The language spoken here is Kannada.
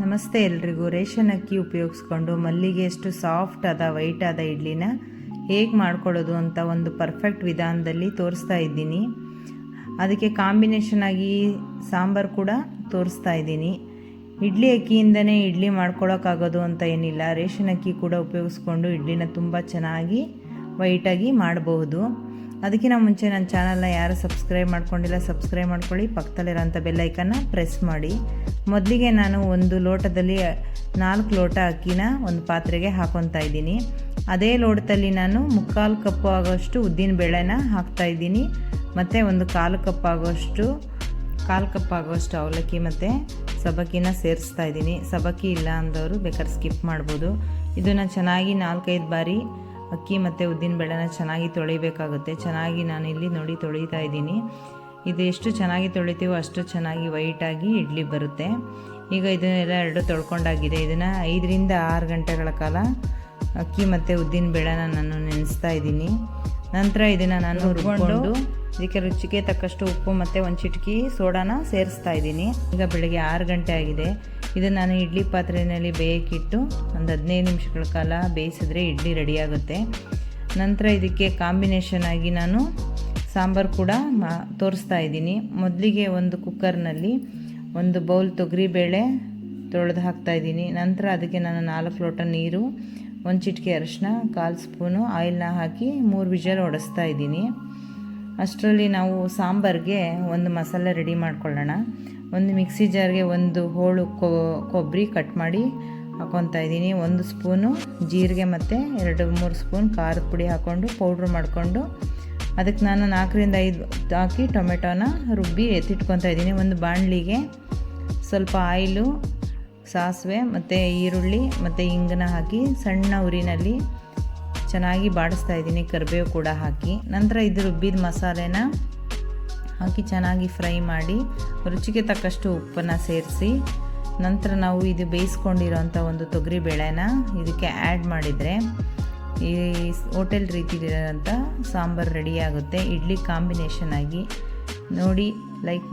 ನಮಸ್ತೆ ಎಲ್ರಿಗೂ. ರೇಷನ್ ಅಕ್ಕಿ ಉಪಯೋಗಿಸ್ಕೊಂಡು ಮಲ್ಲಿಗೆ ಎಷ್ಟು ಸಾಫ್ಟ್ ಆದ ವೈಟ್ ಆದ ಇಡ್ಲಿನ ಹೇಗೆ ಮಾಡ್ಕೊಳ್ಳೋದು ಅಂತ ಒಂದು ಪರ್ಫೆಕ್ಟ್ ವಿಧಾನದಲ್ಲಿ ತೋರಿಸ್ತಾ ಇದ್ದೀನಿ. ಅದಕ್ಕೆ ಕಾಂಬಿನೇಷನ್ ಆಗಿ ಸಾಂಬಾರು ಕೂಡ ತೋರಿಸ್ತಾ ಇದ್ದೀನಿ. ಇಡ್ಲಿ ಅಕ್ಕಿಯಿಂದನೇ ಇಡ್ಲಿ ಮಾಡ್ಕೊಳ್ಳೋಕ್ಕಾಗೋದು ಅಂತ ಏನಿಲ್ಲ. ರೇಷನ್ ಅಕ್ಕಿ ಕೂಡ ಉಪಯೋಗಿಸ್ಕೊಂಡು ಇಡ್ಲಿನ ತುಂಬ ಚೆನ್ನಾಗಿ ವೈಟಾಗಿ ಮಾಡಬಹುದು. ಅದಕ್ಕಿಂತ ಮುಂಚೆ ನನ್ನ ಚಾನಲ್ನ ಯಾರು ಸಬ್ಸ್ಕ್ರೈಬ್ ಮಾಡ್ಕೊಂಡಿಲ್ಲ, ಸಬ್ಸ್ಕ್ರೈಬ್ ಮಾಡ್ಕೊಳ್ಳಿ. ಪಕ್ಕದಲ್ಲಿರೋಂಥ ಬೆಲ್ಲೈಕನ್ನ ಪ್ರೆಸ್ ಮಾಡಿ. ಮೊದಲಿಗೆ ನಾನು ಒಂದು ಲೋಟದಲ್ಲಿ, ನಾಲ್ಕು ಲೋಟ ಅಕ್ಕಿನ ಒಂದು ಪಾತ್ರೆಗೆ ಹಾಕೊತಾ ಇದ್ದೀನಿ. ಅದೇ ಲೋಟದಲ್ಲಿ ನಾನು ಮುಕ್ಕಾಲು ಕಪ್ಪು ಆಗೋಷ್ಟು ಉದ್ದಿನ ಬೇಳೆನ ಹಾಕ್ತಾ ಇದ್ದೀನಿ. ಮತ್ತು ಒಂದು ಕಾಲು ಕಪ್ ಆಗೋಷ್ಟು, ಕಾಲು ಕಪ್ ಆಗೋಷ್ಟು ಅವಲಕ್ಕಿ ಮತ್ತು ಸಬಕ್ಕಿನ ಸೇರಿಸ್ತಾ ಇದ್ದೀನಿ. ಸಬಕ್ಕಿ ಇಲ್ಲ ಅಂದವರು ಬೇಕಾದ್ರೆ ಸ್ಕಿಪ್ ಮಾಡ್ಬೋದು. ಇದನ್ನು ಚೆನ್ನಾಗಿ ನಾಲ್ಕೈದು ಬಾರಿ ಅಕ್ಕಿ ಮತ್ತು ಉದ್ದಿನ ಬೇಳೆನ ಚೆನ್ನಾಗಿ ತೊಳಿಬೇಕಾಗುತ್ತೆ. ಚೆನ್ನಾಗಿ ನಾನು ಇಲ್ಲಿ ನೋಡಿ ತೊಳಿತಾ ಇದ್ದೀನಿ. ಇದು ಎಷ್ಟು ಚೆನ್ನಾಗಿ ತೊಳಿತೀವೋ ಅಷ್ಟು ಚೆನ್ನಾಗಿ ವೈಟಾಗಿ ಇಡ್ಲಿ ಬರುತ್ತೆ. ಈಗ ಇದನ್ನೆಲ್ಲ ಎರಡು ತೊಳ್ಕೊಂಡಾಗಿದೆ. ಇದನ್ನು ಐದರಿಂದ ಆರು ಗಂಟೆಗಳ ಕಾಲ ಅಕ್ಕಿ ಮತ್ತು ಉದ್ದಿನ ಬೇಳೆನ ನಾನು ನೆನೆಸ್ತಾ ಇದ್ದೀನಿ. ನಂತರ ಇದನ್ನು ನಾನು ಹುರ್ಕೊಂಡು ಇದಕ್ಕೆ ರುಚಿಗೆ ತಕ್ಕಷ್ಟು ಉಪ್ಪು ಮತ್ತು ಒಂದು ಚಿಟಕಿ ಸೋಡಾನ ಸೇರಿಸ್ತಾ ಇದ್ದೀನಿ. ಈಗ ಬೆಳಗ್ಗೆ ಆರು ಗಂಟೆ ಆಗಿದೆ. ಇದನ್ನು ನಾನು ಇಡ್ಲಿ ಪಾತ್ರೆಯಲ್ಲಿ ಬೇಯಕ್ಕಿಟ್ಟು ಒಂದು ಹದಿನೈದು ನಿಮಿಷಗಳ ಕಾಲ ಬೇಯಿಸಿದ್ರೆ ಇಡ್ಲಿ ರೆಡಿಯಾಗುತ್ತೆ. ನಂತರ ಇದಕ್ಕೆ ಕಾಂಬಿನೇಷನ್ ಆಗಿ ನಾನು ಸಾಂಬಾರು ಕೂಡ ಮಾ ತೋರಿಸ್ತಾ ಇದ್ದೀನಿ. ಮೊದಲಿಗೆ ಒಂದು ಕುಕ್ಕರ್ನಲ್ಲಿ ಒಂದು ಬೌಲ್ ತೊಗರಿಬೇಳೆ ತೊಳೆದು ಹಾಕ್ತಾ ಇದ್ದೀನಿ. ನಂತರ ಅದಕ್ಕೆ ನಾನು ನಾಲ್ಕು ಲೋಟ ನೀರು, ಒಂದು ಚಿಟಿಕೆ ಅರಿಶಿನ, ಕಾಲು ಸ್ಪೂನು ಆಯಿಲ್ನ ಹಾಕಿ ಮೂರು ವಿಜಲ್ ಒಡಿಸ್ತಾ ಇದ್ದೀನಿ. ಅಷ್ಟರಲ್ಲಿ ನಾವು ಸಾಂಬಾರಿಗೆ ಒಂದು ಮಸಾಲೆ ರೆಡಿ ಮಾಡ್ಕೊಳ್ಳೋಣ. ಒಂದು ಮಿಕ್ಸಿ ಜಾರ್ಗೆ ಒಂದು ಹೋಳು ಕೊಬ್ಬರಿ ಕಟ್ ಮಾಡಿ ಹಾಕೊತಾ ಇದ್ದೀನಿ. ಒಂದು ಸ್ಪೂನು ಜೀರಿಗೆ ಮತ್ತು ಎರಡು ಮೂರು ಸ್ಪೂನ್ ಖಾರದ ಪುಡಿ ಹಾಕ್ಕೊಂಡು ಪೌಡ್ರ್ ಮಾಡಿಕೊಂಡು ಅದಕ್ಕೆ ನಾನು ನಾಲ್ಕರಿಂದ ಐದು ಹಾಕಿ ಟೊಮೆಟೊನ ರುಬ್ಬಿ ಎತ್ತಿಟ್ಕೊತಾ ಇದ್ದೀನಿ. ಒಂದು ಬಾಣಲಿಗೆ ಸ್ವಲ್ಪ ಆಯಿಲು, ಸಾಸಿವೆ ಮತ್ತು ಈರುಳ್ಳಿ ಮತ್ತು ಇಂಗನ ಹಾಕಿ ಸಣ್ಣ ಉರಿನಲ್ಲಿ ಚೆನ್ನಾಗಿ ಬಾಡಿಸ್ತಾ ಇದ್ದೀನಿ. ಕರಿಬೇವು ಕೂಡ ಹಾಕಿ. ನಂತರ ಇದು ರುಬ್ಬಿದ ಮಸಾಲೆನ ಹಾಕಿ ಚೆನ್ನಾಗಿ ಫ್ರೈ ಮಾಡಿ, ರುಚಿಗೆ ತಕ್ಕಷ್ಟು ಉಪ್ಪನ್ನು ಸೇರಿಸಿ, ನಂತರ ನಾವು ಇದು ಬೇಯಿಸ್ಕೊಂಡಿರೋಂಥ ಒಂದು ತೊಗರಿ ಬೇಳೆನ ಇದಕ್ಕೆ ಆ್ಯಡ್ ಮಾಡಿದರೆ, ಈ ಹೋಟೆಲ್ ರೀತಿಲಿರೋಂಥ ಸಾಂಬಾರು ರೆಡಿಯಾಗುತ್ತೆ ಇಡ್ಲಿ ಕಾಂಬಿನೇಷನ್ ಆಗಿ ನೋಡಿ ಲೈಕ್